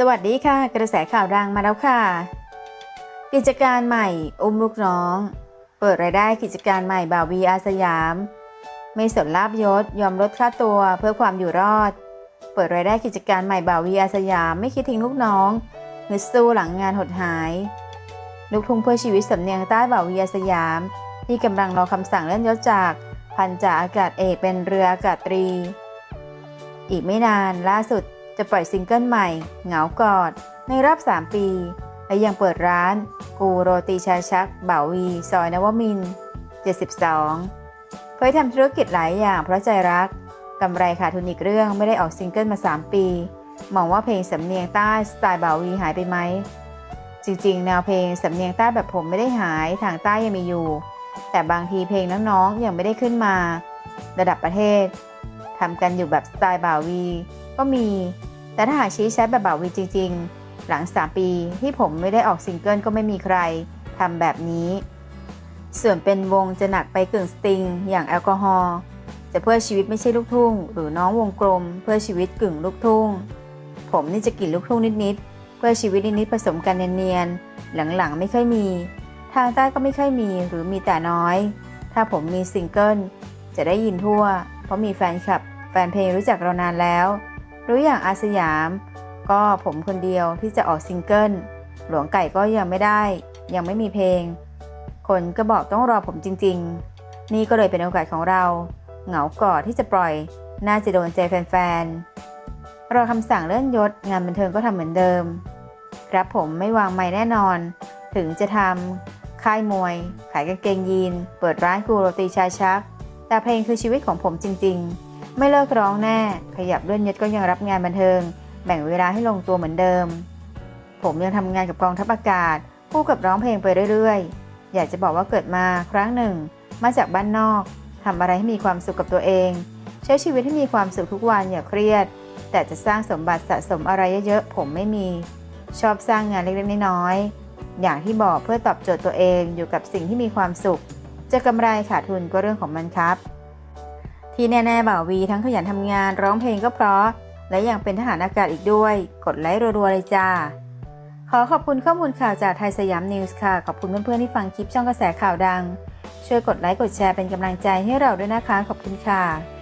สวัสดีค่ะ กระแสข่าวดังมาแล้วค่ะ กิจการใหม่อุ้มลูกน้อง เปิดรายได้กิจการใหม่บ่าววีอาสยาม ไม่สนลาบยศยอมลดค่าตัวเพื่อความอยู่รอด เปิดรายได้กิจการใหม่บ่าววีอาสยามไม่คิดทิ้งลูกน้องฮึดสู้หลังงานหดหาย ลูกทุ่งเพื่อชีวิตสำเนียงใต้บ่าวีอาสยาม ที่กำลังรอคำสั่งเลื่อนยศจากพันจ่าอากาศเอกเป็นเรืออากาศตรี อีกไม่นานล่าสุด จะปล่อยซิงเกิลใหม่ เหงากอด ในรอบ 3 ปี และยังเปิดร้าน กูโรตีชาชัก บ่าวี ซอยนวมินทร์72เผยทำธุรกิจหลายอย่างเพราะใจรักกำไรขาดทุนอีกเรื่องไม่ได้ออกซิงเกิลมา 3 ปี มองว่าเพลงสำเนียงใต้สไตล์บ่าวีหายไปไหม จริงๆ แนวเพลงสำเนียงใต้แบบผมไม่ได้หายทางใต้ยังมีอยู่ แต่บางทีเพลงน้องๆยังไม่ได้ขึ้นมา ระดับประเทศทำกันอยู่แบบสไตล์บ่าวี ก็มี แต่ถ้าหากชี้ชัดแบบบ่าวีจริง ๆ หลัง 3 ปีที่ผมไม่ได้ออกซิงเกิลก็ไม่มีใครทำแบบนี้ ส่วนเป็นวงจะหนักไปกึ่งสตริง อย่างแอลกอฮอล์จะเพื่อชีวิตไม่ใช่ลูกทุ่ง หรือน้องวงกลม เพื่อชีวิตกึ่งลูกทุ่ง ผมนี่จะกลิ่นลูกทุ่งนิดๆเพื่อชีวิตนิดๆผสมกันเนียนๆหลังๆไม่ค่อยมี ทางใต้ก็ไม่ค่อยมีหรือมีแต่น้อย ถ้าผมมีซิงเกิลจะได้ยินทั่ว เพราะมีแฟนคลับ แฟนเพลงรู้จักเรานานแล้ว หรู้อย่างอาสยาม ก็ผมคนเดียวที่จะออกซิงเกิลหลวงไก่ก็ยังไม่ได้ ยังไม่มีเพลง คนก็บอกต้องรอผมจริง ๆ นี่ก็เลยเป็นโอกาสของเรา เหงากอนที่จะปล่อย น่าจะโดนใจแฟนๆรอคำสั่งเลื่อนยศงานบันเทิงก็ทำเหมือนเดิม ครับผมไม่วางไม่แน่นอน ถึงจะทำค่ายมวย ขายกางเกงยีน เปิดร้านกูโรตีชาชัก แต่เพลงคือชีวิตของผมจริง ๆ ไม่เลิกร้องแน่ ขยับเลื่อนยศก็ยังรับงานบันเทิง แบ่งเวลาให้ลงตัวเหมือนเดิม ผมยังทำงานกับกองทัพอากาศคู่กับร้องเพลงไปเรื่อยๆ อยากจะบอกว่าเกิดมาครั้งหนึ่ง มาจากบ้านนอกทำอะไรให้มีความสุขกับตัวเอง ใช้ชีวิตให้มีความสุขทุกวันอย่าเครียด แต่จะสร้างสมบัติสะสมอะไรเยอะๆผมไม่มี ชอบสร้างงานเล็กๆน้อยๆอย่างที่บอกเพื่อตอบโจทย์ตัวเองอยู่กับสิ่งที่มีความสุข จะกำไรขาดทุนก็เรื่องของมันครับ ที่แน่ๆบ่าววีทั้งขยันทำงานร้องเพลงก็เพราะ และยังเป็นทหารอากาศอีกด้วย กดไลค์รัวๆเลยจ้า ขอขอบคุณข้อมูลข่าวจากไทยสยามนิวส์ค่ะ ขอบคุณเพื่อนๆที่ฟังคลิปช่องกระแสข่าวดัง ช่วยกดไลค์กดแชร์เป็นกำลังใจให้เราด้วยนะคะ ขอบคุณค่ะ